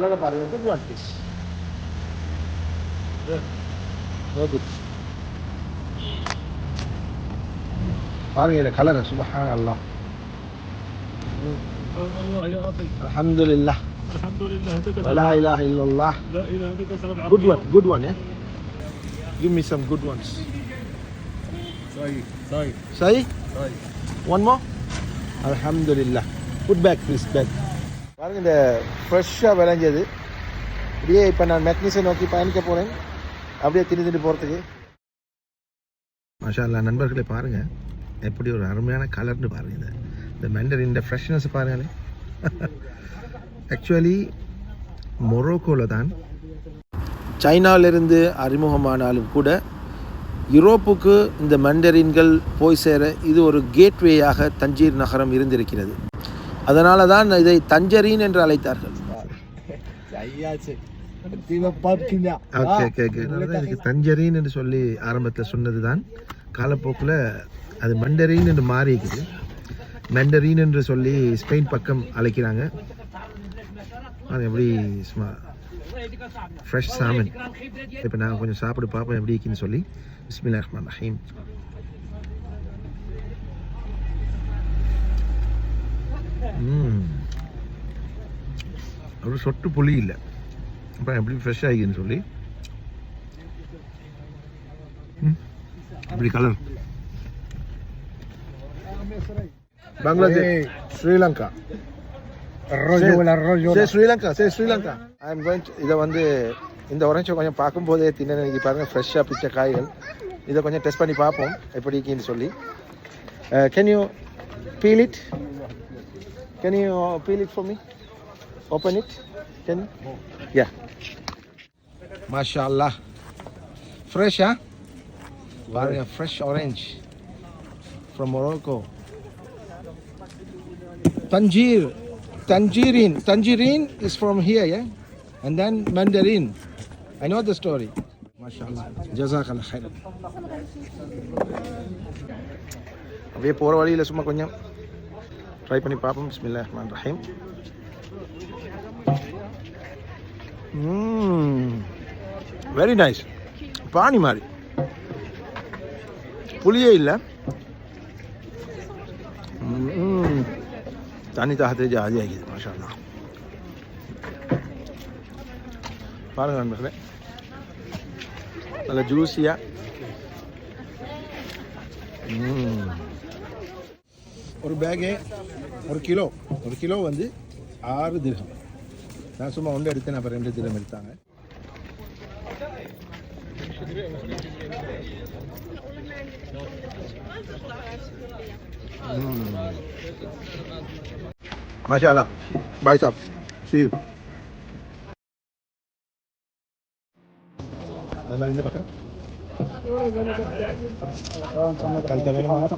கலரை பாருங்க good one please good பாருங்க இந்த கலரை சுபஹான் அல்லாஹ் الله يا اخي அல்ஹம்துலில்லாஹ் الحمد لله تكفى ولا إله إلا الله لا اله الا انت سلام good one good one yeah give me some good ones صحيح صحيح say صحيح one more alhamdulillah put back please back பாருங்கள் இந்த ஃப்ரெஷ்ஷாக விளைஞ்சது அப்படியே இப்போ நான் மெக்னிஸை நோக்கி பயணிக்க போகிறேன் அப்படியே திணி திணி போகிறதுக்கு மாஷா அல்லா நண்பர்களே பாருங்கள் எப்படி ஒரு அருமையான கலர்னு பாருங்கள் இந்த இந்த மெண்டரின் ஃப்ரெஷ்னஸ் பாருங்களே ஆக்சுவலி மொரோக்கோவில் தான் சைனாவிலிருந்து அறிமுகமானாலும் கூட யூரோப்புக்கு இந்த மண்டரின்கள் போய் சேர இது ஒரு கேட்வேயாக தஞ்சீர் நகரம் இருந்திருக்கிறது. அதனால தான் இதை தஞ்சரீன் என்று அழைத்தார்கள். Okay okay okay. இதுக்கு தஞ்சரீன் என்று சொல்லி ஆரம்பத்தில் சொன்னது தான் காலப்போக்கில் அது மண்டரீன் என்று மாறி இருக்குது மண்டரீன் என்று சொல்லி ஸ்பெயின் பக்கம் அழைக்கிறாங்க. அது எப்படி சும்மா ஃப்ரெஷ் சாமன் இப்போ நாங்கள் கொஞ்சம் சாப்பிட்டு பார்ப்போம் எப்படி இருக்குன்னு சொல்லி. பிஸ்மில்லா ரஹ்மான் ரஹீம். ஒரு சொட்டு புளி இல்லை. அப்புறம் எப்படி ஃப்ரெஷ் ஆகிக்குன்னு சொல்லி. இப்படி கலர். சரி ஸ்ரீலங்கா. சரி ஸ்ரீலங்கா ஐ எம் கோயிங் இதை வந்து இந்த உரைச்சை கொஞ்சம் பார்க்கும்போதே தின்னு இன்னைக்கு பாருங்க ஃப்ரெஷ்ஷாக பிச்ச காய்கள். இதை கொஞ்சம் டெஸ்ட் பண்ணி பார்ப்போம் எப்படி இருக்குன்னு சொல்லி. Can you feel it Can you peel it for me open it can ya மாஷா அல்லாஹ் ஃப்ரெஷ்ஷா பாருங்க fresh orange from Morocco Tanjir, Tangerine. Tangerine is from here, yeah? And then Mandarin. I know the story. MashaAllah. Jazakallah khair. அப்படியே போகிற வழியில் சும்மா கொஞ்சம் Try பண்ணி பார்ப்போம் பிஸ்மில்லா ரஹ்மான் ரஹீம் வெரி நைஸ் பானி மாதிரி. புளியே இல்லை. ம் தண்ணி தாகத்தை ஜாதி ஆகிது மாஷா அல்லாஹ். பாருங்க நண்பர்களே. நல்ல ஜூஸியா ஒரு பேகு ஒரு கிலோ ஒரு கிலோ வந்து ஆறு திரகம் நான் சும்மா ஒன்று எடுத்தேன் அப்புறம் ரெண்டு திரகம் எடுத்தாங்க. மாஷாலா பாய் சாப். சீ அதெல்லாம் இந்த பக்கம். கல்கவேலமாக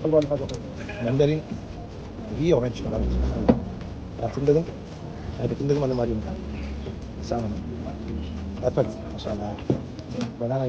நந்தரின் i orange na lang. At hindi ko, ay hindi ko man naman yun. Sama na. At pag, masala. Wala nga